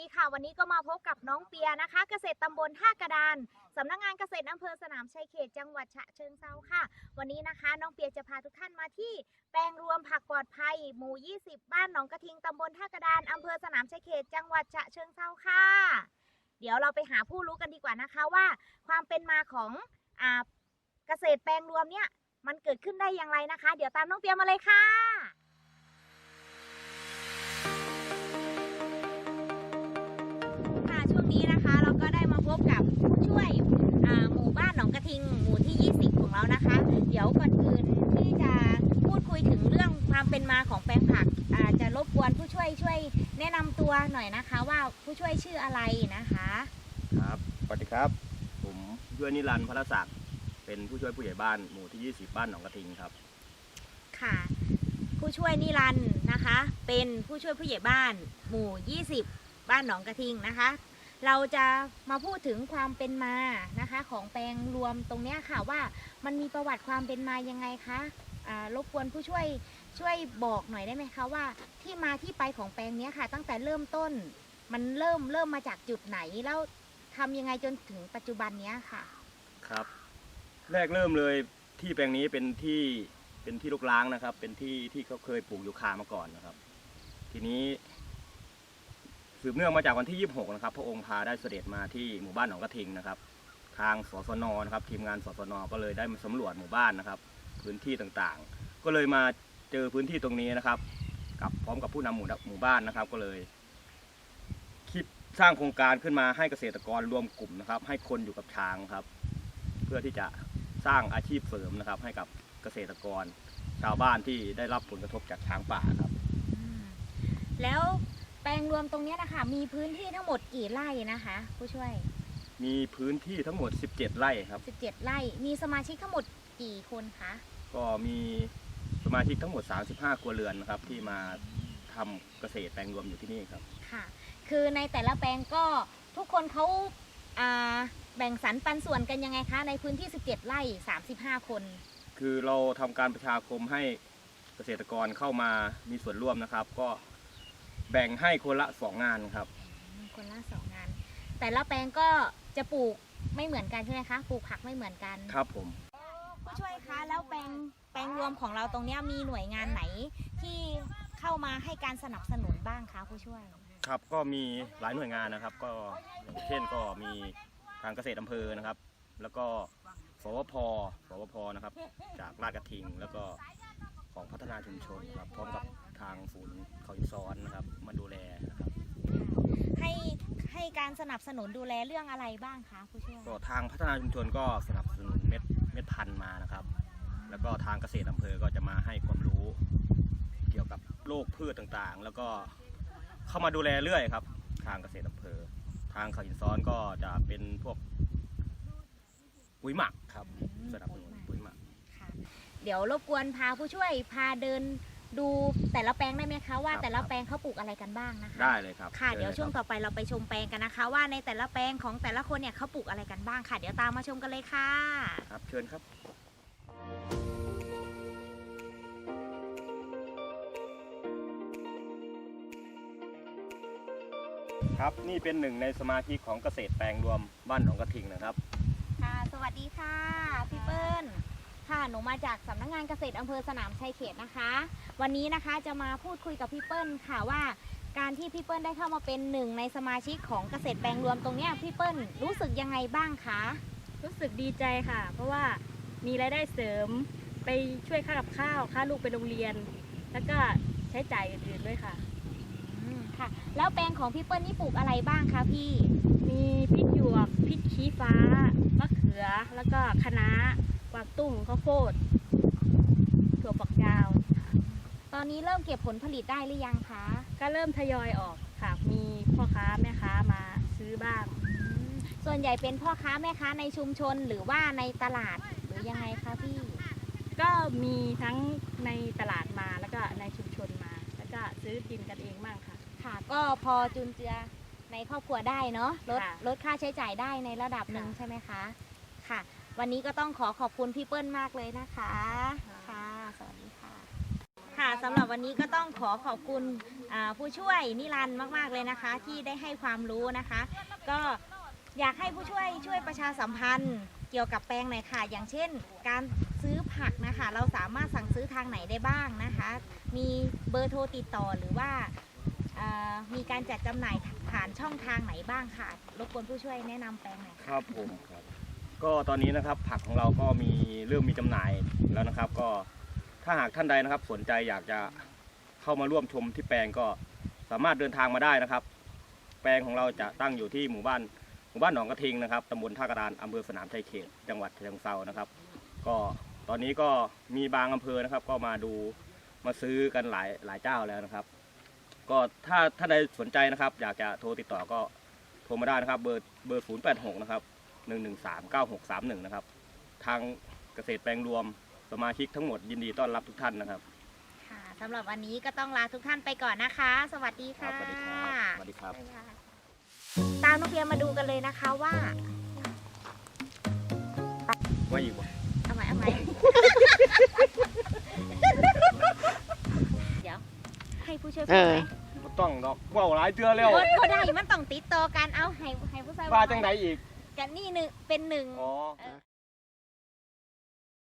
ดีค่ะสวัสดีค่ะ วันนี้ก็มาพบกับน้องเปียนะคะ เกษตรตำบลท่ากระดานสำนักงานเกษตรอำเภอสนามชัยเขตจังหวัดฉะเชิงเซาค่ะ วันนี้นะคะ น้องเปียจะพาทุกท่านมาที่แปลงรวมผักปลอดภัย หมู่ 20 บ้านหนองกระทิงตำบลท่ากระดานอำเภอสนามชัยเขตจังหวัดฉะเชิงเซาค่ะ เดี๋ยวเราไปหาผู้รู้กันดีกว่านะคะว่า ความเป็นมาของอเกษตรแปลงรวมเนี่ยมันเกิดขึ้นได้อย่างไรนะคะ เดี๋ยวตามน้องเปียมาเลยค่ะ แนะนำตัวหน่อยนะคะว่าผู้ช่วยชื่ออะไรนะคะ ครับ สวัสดีครับ ผมผู้ช่วยนิรันดร์พระศักดิ์ เป็นผู้ช่วยผู้ใหญ่บ้านหมู่ที่ 20 บ้านหนองกระทิงครับ ค่ะ ผู้ช่วยนิรันดร์นะคะ เป็นผู้ช่วยผู้ใหญ่บ้าน หมู่ 20 บ้านหนองกระทิงนะคะ เราจะมาพูดถึงความเป็นมานะคะ ของแปลงรวมตรงเนี้ยค่ะว่ามันมีประวัติความเป็นมายังไงคะอ่ารบกวนผู้ช่วย ช่วยบอกหน่อยได้ไหมคะว่า ที่มาที่ไปของแปลงนี้ค่ะ ตั้งแต่เริ่มต้น มันเริ่มเริ่มมาจากจุดไหนแล้วทำยังไงจนถึงปัจจุบันเนี้ยค่ะครับ แรกเริ่มเลยที่แปลงนี้เป็นที่เป็นที่ลูกล้างนะครับ เป็นที่ที่เขาเคยปลูกยูคามาก่อนนะครับ ทีนี้สืบเนื่องมาจากวันที่ 26 นะครับ พระองค์พาได้เสด็จมาที่หมู่บ้านหนองกระทิงนะครับ ทางสสนนะครับ ทีมงานสสนก็เลยได้มาสำรวจหมู่บ้านนะครับ พื้นที่ต่างๆ ก็เลยมา เจอพื้นที่ตรงนี้นะครับ กับพร้อมกับผู้นำหมู่หมู่บ้านนะครับก็เลยคิดสร้างโครงการขึ้นมาให้เกษตรกรรวมกลุ่มนะครับ ให้คนอยู่กับช้างครับ เพื่อที่จะสร้างอาชีพเสริมนะครับ ให้กับเกษตรกร ชาวบ้านที่ได้รับผลกระทบจากช้างป่าครับ อืมแล้วแปลงรวมตรงเนี้ยนะคะ มีพื้นที่ทั้งหมดกี่ไร่นะคะ ผู้ช่วย มีพื้นที่ทั้งหมด 17 ไร่ครับ 17 ไร่ มีสมาชิกทั้งหมดกี่คนคะ ก็มีส มาชิกทั้งหมด 35 ครัวเรือนนะครับที่มาทำเกษตรแปลงรวมอยู่ที่นี่ครับ ค่ะ คือในแต่ละแปลงก็ทุกคนเขาอ่าแบ่งสรรปันส่วนกันยังไงคะ ในพื้นที่ 17 ไร่ 35 คน คือเราทำการประชาคมให้เกษตรกรเข้ามามีส่วนร่วมนะครับ ก็แบ่งให้คนละสองงานครับอืมคนละสองงาน แต่ละแปลงก็จะปลูกไม่เหมือนกันใช่ไหมคะ ปลูกผักไม่เหมือนกัน ครับผม ผู้ช่วยคะแล้วแปลง แปลงรวมของเราตรงเนี้ยมีหน่วยงานไหนที่เข้ามาให้การสนับสนุนบ้างคะผู้ช่วย ครับก็มีหลายหน่วยงานนะครับก็อย่างเช่นก็มีทางเกษตรอำเภอนะครับ แล้วก็สวพสวพนะครับจากราชกระทิง แล้วก็ของพัฒนาชุมชนครับพร้อมกับทางศูนย์เขาอินซ้อนนะครับมาดูแลนะครับให้ให้การสนับสนุนดูแลเรื่องอะไรบ้างคะผู้ช่วยก็ทางพัฒนาชุมชนก็สนับสนุนเม็ดเม็ดพันธุ์มานะครับ แล้วก็ทางเกษตรอำเภอก็จะมาให้ความรู้ เกี่ยวกับโรคพืชต่างๆ แล้วก็เข้ามาดูแลเรื่อยครับ ทางเกษตรอำเภอ ทางเขาหินซ้อนก็จะเป็นพวกปุ๋ยหมักครับสนับสนุนปุ๋ยหมักค่ะเดี๋ยวรบกวนพาผู้ช่วยพาเดินดูแต่ละแปลงได้ไหมคะว่าครับแต่ละแปลงเขาปลูกอะไรกันบ้างนะคะได้เลยครับค่ะชิญเดี๋ยวลช่วงครับต่อไปเราไปชมแปลงกันนะคะ ว่าในแต่ละแปลงของแต่ละคนเนี่ยเขาปลูกอะไรกันบ้างค่ะ เดี๋ยวตามมาชมกันเลยค่ะ ครับเชิญครับ ครับนี่เป็นหนึ่งในสมาชิกของเกษตรแปลงรวมบ้านหนองกระทิงนะครับ ค่ะสวัสดีค่ะพี่เปิ้ลค่ะหนูมาจากสำนักงานเกษตรอำเภอสนามชัยเขตนะคะ วันนี้นะคะจะมาพูดคุยกับพี่เปิ้ลค่ะว่า การที่พี่เปิ้ลได้เข้ามาเป็นหนึ่งในสมาชิกของเกษตรแปลงรวมตรงเนี้ยพี่เปิ้ลรู้สึกยังไงบ้างคะรู้สึกดีใจค่ะ เพราะว่ามีรายได้เสริมไปช่วยค่ากับข้าวค่าลูกไปโรงเรียน แล้วก็ใช้จ่ายอื่นๆด้วยค่ะอืมค่ะ แล้วแปลงของพี่เปิ้ลนี่ปลูกอะไรบ้างคะพี่ มีพริกหยวกพริกชี้ฟ้ามะเขือ แล้วก็คะน้ากวางตุ้งข้าวโพดถั่วฝักยาวค่ะตอนนี้เริ่มเก็บผลผลิตได้หรือยังคะ ก็เริ่มทยอยออกค่ะ มีพ่อค้าแม่ค้ามาซื้อบ้างอืมส่วนใหญ่เป็นพ่อค้าแม่ค้าในชุมชนหรือว่าในตลาดหรือยังไงคะพี่ ก็มีทั้งในตลาดมาแล้วก็ในชุมชนมา แล้วก็ซื้อกินกันเองบ้างค่ะ ค่ะ ก็พอจุนเจือในครอบครัวได้เนาะลดค่ะ ลดค่าใช้จ่ายได้ในระดับหนึ่งค่ะใช่ไหมคะค่ะ วันนี้ก็ต้องขอขอบคุณพี่เปิ้ลมากเลยนะคะค่ะค่ะสวัสดีค่ะ ค่ะสำหรับวันนี้ก็ต้องขอขอบคุณอ่าผู้ช่วยนิรันดร์มาก ๆ เลยนะคะ ที่ได้ให้ความรู้นะคะ ก็อยากให้ผู้ช่วยช่วยประชาสัมพันธ์ เกี่ยวกับแปลงหน่อยค่ะ อย่างเช่น การซื้อผักนะคะ เราสามารถสั่งซื้อทางไหนได้บ้างนะคะ มีเบอร์โทรติดต่อหรือว่า อ่ามีการจัดจำหน่ายผ่านช่องทางไหนบ้างค่ะ รบกวนผู้ช่วยแนะนำแปลงหน่อยค่ะรับผมครับ ก็ตอนนี้นะครับผักของเราก็มีเริ่มมีจำหน่ายแล้วนะครับ ก็ถ้าหากท่านใดนะครับ สนใจอยากจะเข้ามาร่วมชมที่แปลงก็สามารถเดินทางมาได้นะครับ แปลงของเราจะตั้งอยู่ที่หมู่บ้านหมู่บ้านหนองกระทิงนะครับตำบลท่ากระดานอำเภอสนามชัยเขต จังหวัดฉะเชิงเทรานะครับ ก็ตอนนี้ก็มีบางอำเภอนะครับ ก็มาดูมาซื้อกันหลายหลายเจ้าแล้วนะครับ ก็ถ้าถ้าใดสนใจนะครับ อยากจะโทรติดต่อก็โทรมาได้นะครับ เบอร์เบอร์ 0 8 6 นะครับ 1 1 3 9 6 3 1 นะครับ ทางเกษตรแปลงรวมสมาชิกทั้งหมดยินดีต้อนรับทุกท่านนะครับค่ะสำหรับวันนี้ก็ต้องลาทุกท่านไปก่อนนะคะ สวัสดีครัค่ะบสวัสดีครับสวัสดีครับบ๊ายบายตามน้องเพียมาดูกันเลยนะคะว่าว่าอีกบ่ เอาไหมเอาไหม ให้ผู้ช่วยพูดไหมบ่ต้องดอกเว่าหลายเทื่อแล้วโอ้ก็ได้มันต้องติดต่อกันเอาให้ให้ผู้ช่วยว่าจังไดอีกกันนี่หนึ่งเป็นหนึ่ง อ๋อเออ